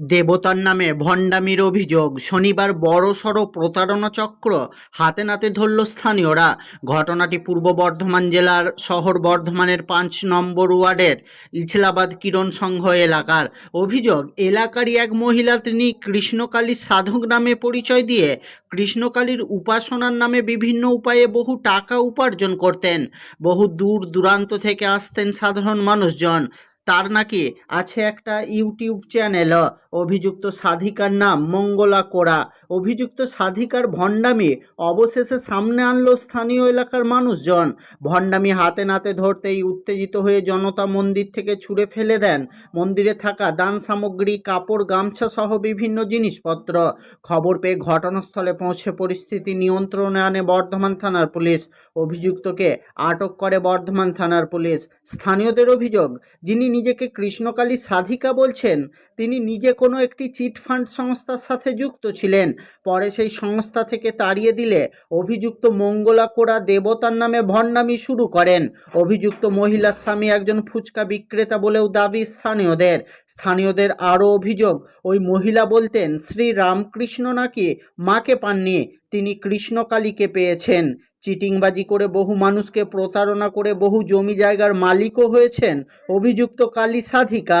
দেবতার নামে ভণ্ডামির অভিযোগ, শনিবার বড়সড় প্রতারণা চক্র হাতে নাতে ধরল স্থানীয়রা। ঘটনাটি পূর্ব বর্ধমান জেলার শহর বর্ধমানের পাঁচ নম্বর ওয়ার্ডের ইছলাবাদ কিরণ সংঘ এলাকার। অভিযোগ, এলাকারই এক মহিলা তিনি কৃষ্ণকালীর সাধক নামে পরিচয় দিয়ে কৃষ্ণকালীর উপাসনার নামে বিভিন্ন উপায়ে বহু টাকা উপার্জন করতেন। বহু দূর দূরান্ত থেকে আসতেন সাধারণ মানুষজন। তার নাকি আছে একটা ইউটিউব চ্যানেল, অভিযুক্ত সাধিকার নাম মঙ্গলা কোরা অভিযুক্ত সাধিকার ভণ্ডামি অবশেষে সামনে আনলো স্থানীয় এলাকার মানুষজন। ভণ্ডামি হাতে নাতে ধরতেই উত্তেজিত হয়ে জনতা মন্দির থেকে ছুঁড়ে ফেলে দেন। মন্দিরে থাকা দান সামগ্রী, কাপড়, গামছা সহ বিভিন্ন জিনিসপত্র। খবর পেয়ে ঘটনাস্থলে পৌঁছে পরিস্থিতি নিয়ন্ত্রণে আনে বর্ধমান থানার পুলিশ। অভিযুক্তকে আটক করে বর্ধমান থানার পুলিশ। স্থানীয়দের অভিযোগ, যিনি নিজেকে কৃষ্ণকালী সাধিকা বলছেন, তিনি নিজে কোনো একটি চিট ফান্ড সংস্থার সাথে যুক্ত ছিলেন। পরে সেই সংস্থা থেকে তাড়িয়ে দিলে অভিযুক্ত মঙ্গলা কোড়া দেবতার নামে ভণ্ডামি শুরু করেন। অভিযুক্ত মহিলার স্বামী একজন ফুচকা বিক্রেতা বলেও দাবি স্থানীয়দের। স্থানীয়দের আরও অভিযোগ, ওই মহিলা বলতেন শ্রী রামকৃষ্ণ নাকি মাকে পাননি? তিনি কৃষ্ণকালীকে পেয়েছেন। চিটিংবাজি করে বহু মানুষকে প্রতারণা করে বহু জমি জায়গার মালিকও হয়েছেন। অভিযুক্ত কালী সাধিকা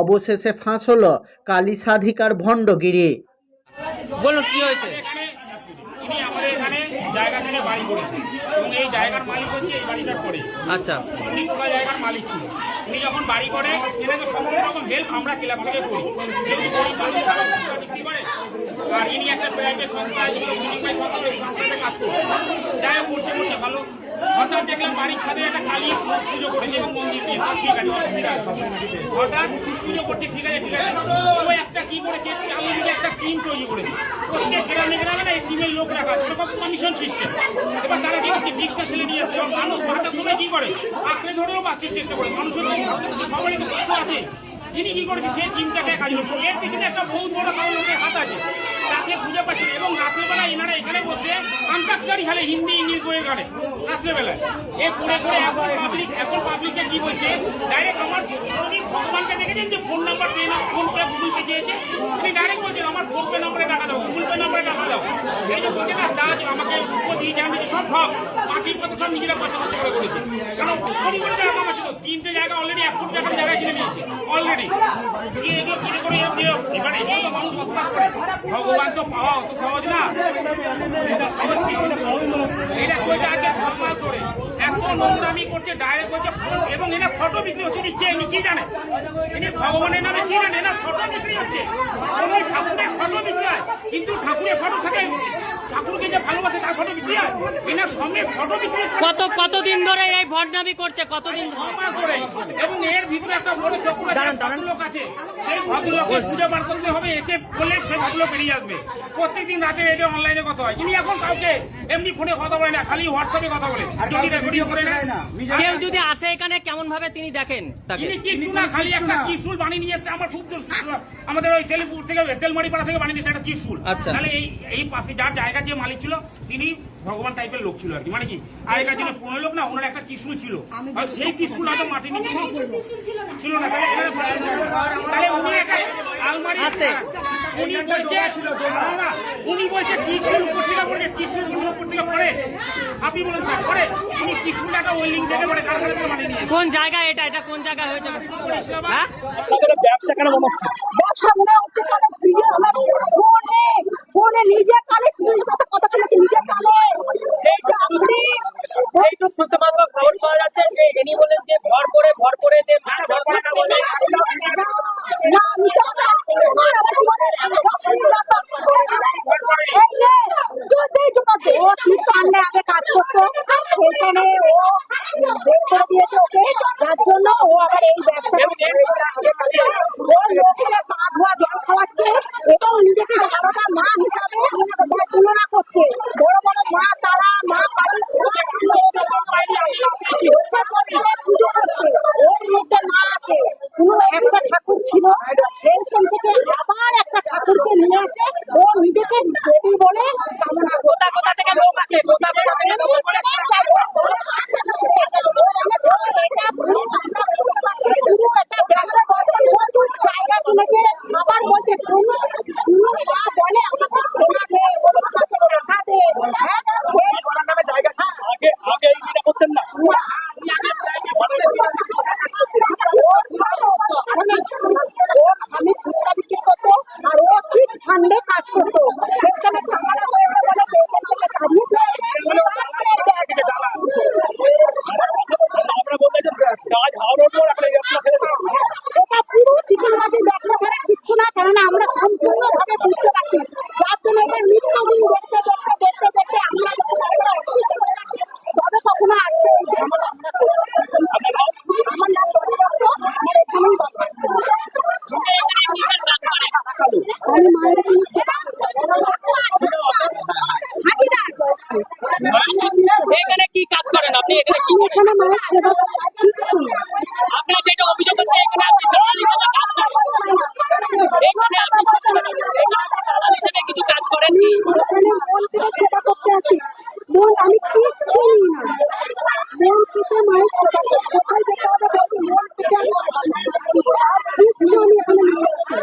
অবশেষে ফাঁস হল কালী সাধিকার ভণ্ডগিরি। বলুন কি হয়েছে? আমাদের এখানে জায়গা কিনে বাড়ি করেছে এবং এই জায়গার মালিক হচ্ছে এই বাড়িটার পরে। আচ্ছা। জায়গার মালিক ছিল উনি যখন বাড়ি করে, এনাকে সমস্ত রকম হেল্প আমরা ক্লাব থেকে করি। বিক্রি করে আর ইনি একটা সংস্থা যেগুলো কাজ করে যাই হোক করছে ভালো। হঠাৎ দেখলাম বাড়ির ছাদে একটা কালী পুজো করেছে এবং মন্দির ঠিক আছে, অসুবিধা হঠাৎ পুজো করছে, ঠিক আছে ঠিক আছে। একটা কি করেছে চালু দিকে একটা টিম তৈরি করেছে। টিমের লোক রাখা এরকম কমিশন সিস্টেম এবার তারা করছে বিশটা ছেলে নিয়ে মানুষ মাথার সময় কি করে? আঁকড়ে ধরেও বাঁচতে চেষ্টা করে। মানুষের সবারই তো আছে। তিনি কি করেছে, সেই টিমটাকে কাজ করছে এর পিছনে একটা বহুত বড় কারণ লোকের হাত আছে। তাকে খুঁজে পাচ্ছে এবং রাত্রেবেলা এনারা এখানে বসে আন্তাক্ষরি খেলে হিন্দি, ইংলিশ বইয়ে গানে রাত্রেবেলায়। এ করে করে এখন পাবলিক এখন পাবলিককে কি বলছে? ডাইরেক্ট আমার ভগবানকে দেখেছেন যে ফোন নাম্বার পেয়ে না ফোন করে গুগল পে চেয়েছে। উনি ডাইরেক্ট বলছেন, আমার ফোন পে নাম্বারে টাকা দাও গুগল পে নাম্বারে টাকা দাও। এই যে বলছে না দাজ আমাকে উপর যে সব ঠক পার্টির কথা সব নিজেরা পয়সা খরচ করে করেছে। কারণ কোটি কোটি টাকা কামাচ্ছিল তিনটে জায়গা অলরেডি এক কোটি টাকার জায়গা কিনে নিয়েছে অলরেডি এগুলো কিনে করে এবার মানুষ বসবাস করে ভগবান তো পাওয়া অত সহজ না। এটা সহজ কি? এটা করেছে আজকে ছ মাস ধরে এত নোংরামি করছে ডাইরেক্ট এবং এনে ফটো বিক্রি হচ্ছে কে কি জানে? ইনি ভগবানের নামে কি জানে? না ফটো বিক্রি হচ্ছে। কোনো ঠাকুরের ফটো বিক্রি হয়। কিন্তু ঠাকুরের ফটো থাকে ঠাকুরকে যে ভালোবাসে তার ফটো বিক্রি হয়। এনার সঙ্গে ফটো বিক্রি কত কতদিন ধরে এই ভণ্ডামি করছে? কতদিন এবং এর ভিতরে একটা বড় চক্র আছে ভদ্রলোক আছে। সেই ভদ্রলোকের খুঁজে বার করতে হবে এতে বললে সেই ভদ্রলোক বেরিয়ে আসবে। প্রত্যেকদিন রাতে এতে অনলাইনে কথা হয়। ইনি এখন কাউকে এমনি ফোনে কথা বলে না খালি হোয়াটসঅ্যাপে কথা বলে। ভিডিও করে না কেউ যদি আসে এখানে কেমন ভাবে তিনি দেখেন তাকে? ইনি না খালি একটা ত্রিশুল বানিয়ে নিয়ে এসছে। আমার খুব আমাদের ওই তেলেপুর থেকে তেলমারি পাড়া থেকে বানিয়ে নিয়েছে একটা ত্রিশুল। আচ্ছা। তাহলে এই এই পাশে যার জায়গা যে মালিক ছিল তিনি ভগবান টাইপের লোক ছিল আর কি। মানে কি? আগেকার দিনে পনেরো লোক না ওনার একটা ত্রিশুল ছিল। আর সেই ত্রিশুল হয়তো মাটির নিচে ছিল না। তাহলে উনি একটা আলমারি আছে। উনি বলছে উনি বলছে ত্রিশুল উপর থেকে পড়ে ত্রিশুল উপর থেকে পড়ে। আপনি বলেন স্যার পড়ে। উনি ত্রিশুল একটা ওয়েল্ডিং থেকে পড়ে কারখানা থেকে বানিয়ে নিয়ে কোন জায়গায় এটা? এটা কোন জায়গায় হয়েছে? হ্যাঁ? আপনাদের ব্যবসা কেন মনে হচ্ছে? ব্যবসা মনে হচ্ছে কেন? ভিডিও আমার ফোনে। ফোনে নিজে কানে কথা কথা শুনেছি নিজে কানে। যে আপনি এইটুক পারব খবর পাওয়া ভর করে ভর করে আগে কাজ করতো এবং নিজেকে সারদা মা হিসাবে তুলনা করছে বড় বড় মা তারা মা কালী পুজো করছে ওর মধ্যে মা আছে কোনো একটা ঠাকুর ছিল সেইখান থেকে আবার একটা ঠাকুরকে নিয়ে এসে ও নিজেকে দেবী বলে কামনা কোথা কোথা থেকে লোক আছে কোথা কোথা থেকে লোক জায়গা কিনেছে আছে কোনো কোনো বলে আমাকে সোনা দে ওর টাকা দে হ্যাঁ নামে জায়গা। আগে আগে এই করতেন না। ওর স্বামী ফুচকা বিক্রি করতো আর ও ঠিক ঠান্ডে কাজ করতো সেখানে ঝামেলা হয়েছে বলে বেতন থেকে ছাড়িয়ে দিয়েছে। আমরা বলতে যে কাজ হাওড়ার পর আপনি ব্যবসা ফেলে দেন। এটা পুরো চিকেনবাজি ব্যবসা ছাড়া কিচ্ছু না কারণ আমরা সম্পূর্ণভাবে বুঝতে পারছি। যার জন্য এটা নিত্যদিন দেখতে দেখতে দেখতে দেখতে আমরা তবে কখনো আজকে এই ঝামেলা আমরা করছি আমার নাম রবি আমার এখানেই আমি মায়ের এখানে কি কাজ করেন? আপনি এখানে কি এখানে মায়ের সেবা আপনার যেটা অভিযোগ হচ্ছে এখানে আপনি দালাল হিসেবে কাজ করেন এখানে আপনি কি করেন? এখানে আপনি দালাল হিসেবে কিছু কাজ করেন আমি এখানে মন্দিরে সেবা করতে আসি মন আমি কিচ্ছু নিই না মন থেকে মায়ের সেবা করি। কোথায় যেতে হবে বলবি মন থেকে আমি সেবা করি। আর কিচ্ছু আমি এখানে নিয়ে যাচ্ছি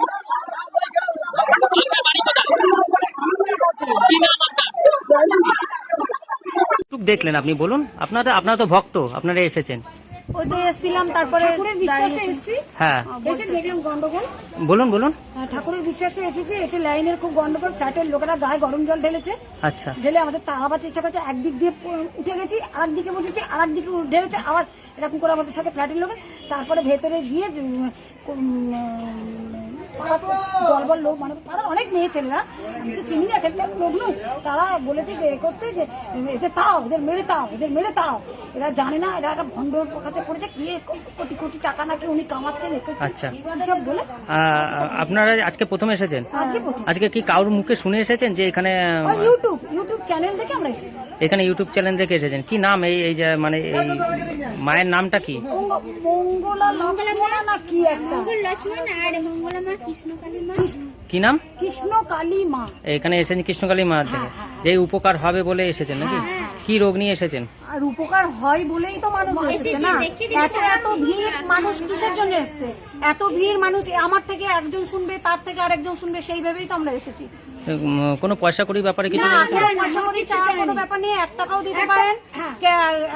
না। আপনার বাড়ি কোথায় কি নাম আপনার একটু দেখলেন আপনি বলুন। আপনারা আপনারা তো ভক্ত আপনারা এসেছেন। ওই এসেছিলাম তারপরে হ্যাঁ। এসে দেখলাম গন্ডগোল। বলুন বলুন। ঠাকুরের বিশ্বাসে এসেছি এসে লাইনের খুব গন্ডগোল ফ্ল্যাটের লোকেরা গায়ে গরম জল ঢেলেছে। আচ্ছা। ঢেলে আমাদের করছে একদিক দিয়ে উঠে গেছি আর দিকে বসেছি আর দিকে ঢেলেছে আবার এরকম করে আমাদের সাথে ফ্ল্যাটের লোক। তারপরে ভেতরে গিয়ে দলবল লোক মানে পাড়ার অনেক মেয়ে ছেলেরা আমি তো চিনি না এক একটা লোক নই তারা বলেছে যে এ করতে যে এদের তাও এদের মেরে তাও এদের মেরে তাও। এরা জানে না এরা একটা ভণ্ডর কাছে পড়েছে কি কোটি কোটি টাকা নাকি উনি কামাচ্ছেন আচ্ছা। এইসব বলে আপনারা আজকে প্রথম এসেছেন? আজকে কি কারোর মুখে শুনে এসেছেন যে এখানে ইউটিউব ইউটিউব চ্যানেল দেখে আমরা এখানে ইউটিউব চ্যানেল দেখে এসেছেন? কি নাম এই এই যে মানে এই মায়ের নামটা কি? মঙ্গ- মঙ্গলা লক্ষ্মণা না কি একটা? মঙ্গল লক্ষ্মণ আর মঙ্গলা মা কি নাম? কৃষ্ণ কালী মা। এখানে এসেছেন কৃষ্ণকালী মা থেকে। যে উপকার হবে বলে এসেছেন নাকি? কি রোগ নিয়ে এসেছেন? আর উপকার হয় বলেই তো মানুষ এসেছে না? এত এত ভিড় মানুষ কিসের জন্য এসছে? এত ভিড় মানুষ আমার থেকে একজন শুনবে তার থেকে আরেকজন শুনবে সেইভাবেই তো আমরা এসেছি। কোনো পয়সা কড়ি ব্যাপারে কিছু ব্যাপার নেই এক টাকাও দিতে পারেন।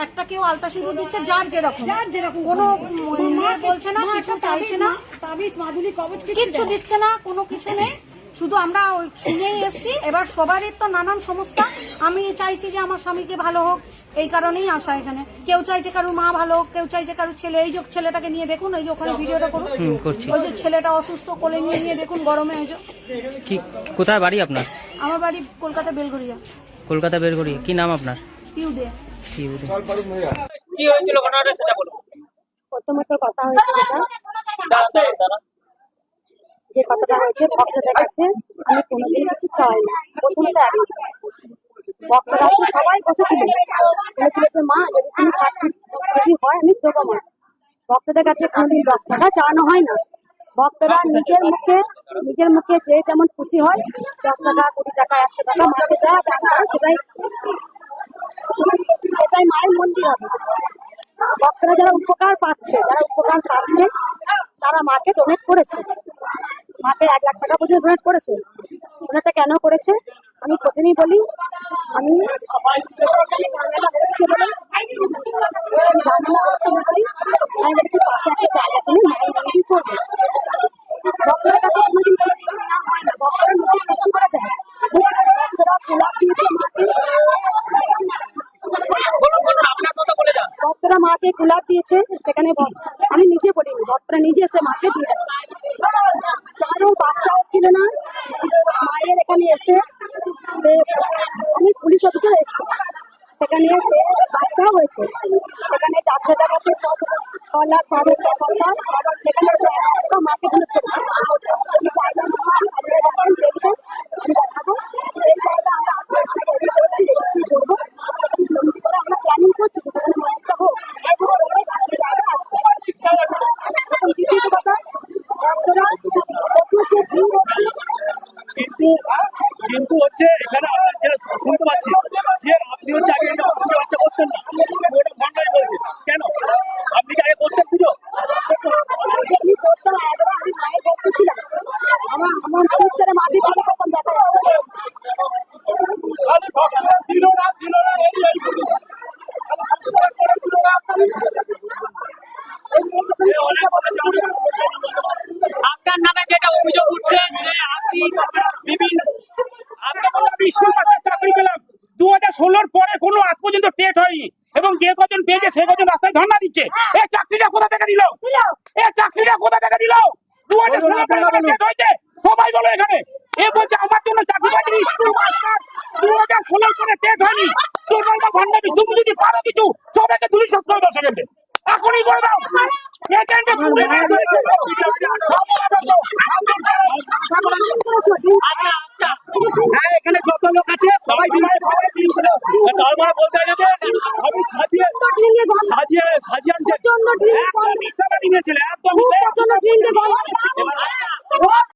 একটা কেউ আলতা সিঁদুর দিচ্ছে যার যেরকম। যার যেরকম কোনো বলছে না কিছু চাইছে না। তাবিজ মাদুলি কবচ কিচ্ছু দিচ্ছে না কোনো কিছু নেই। শুধু আমরা ওই শুনেই এসছি। এবার সবারই তো নানান সমস্যা। আমি চাইছি যে আমার স্বামীকে ভালো হোক এই কারণেই আসা এখানে। কেউ চাইছে কারোর মা ভালো হোক কেউ চাইছে কারোর ছেলে। এই যে ছেলেটাকে নিয়ে দেখুন এই যে ওখানে ভিডিওটা করুন। করছি। ওই যে ছেলেটা অসুস্থ কোলে নিয়ে নিয়ে দেখুন গরমে এই যে। কি কোথায় বাড়ি আপনার? আমার বাড়ি কলকাতা বেলঘরিয়া। কলকাতা করি কি নাম আপনার? পিউ দে কি হয়েছিল ঘটনাটা সেটা বলো প্রথমত কথা হয়েছে যে কথাটা হয়েছে, ভক্তদের কাছে আমি কোনোদিন কিছু চাই না। অ্যারেঞ্জ ভক্তরা তো সবাই বসেছিলেন বলেছিল মা, যদি তুমি যদি হয়, আমি দেবো মা। ভক্তদের কাছে কোনোদিন দশ টাকা চাওয়ানো হয় না। ভক্তরা নিজের মুখে নিজের মুখে যে যেমন খুশি হয়, দশ টাকা, কুড়ি টাকা, একশো টাকা মাকে যা করে, সেটাই সেটাই মায়ের মন্দির হবে। ভক্তরা যারা উপকার পাচ্ছে, যারা উপকার পাচ্ছে, তারা মাকে ডোনেট করেছে। মাকে এক লাখ টাকা পর্যন্ত ডোনেট করেছে। ডোনেটটা কেন করেছে? আমি প্রথমেই বলি আমি জায়গা কিনে মায়ের মন্দির করব ভক্তদের কাছে কোনোদিন কোনো কিছু নেওয়া হয় না ভক্তরা নিজে খুশি করে দেয় ভক্তরা গোলাপ দিয়েছে মাকে বলুন বলুন আপনার কথা বলে যান ভক্তরা মাকে গোলাপ দিয়েছে সেখানে ভক্ত- আমি নিজে বলিনি ভক্তরা নিজে এসে মাকে দিয়েছে কারও বাচ্চা হচ্ছিল না এখানে এসে অনেক পুলিশ অফিসার এসেছে। সেখানে এসে বাচ্চা হয়েছে। সেখানে ডাক্তার দেখাতে ছ- লাখ নিচ্ছে এখনই করে এখানে কত লোক আছে সবাই তারপরে মানে বলতে গেছে আমি সাজিয়ে সাজিয়ে সাজিয়ে আনছি। একদম নিয়েছিল একদম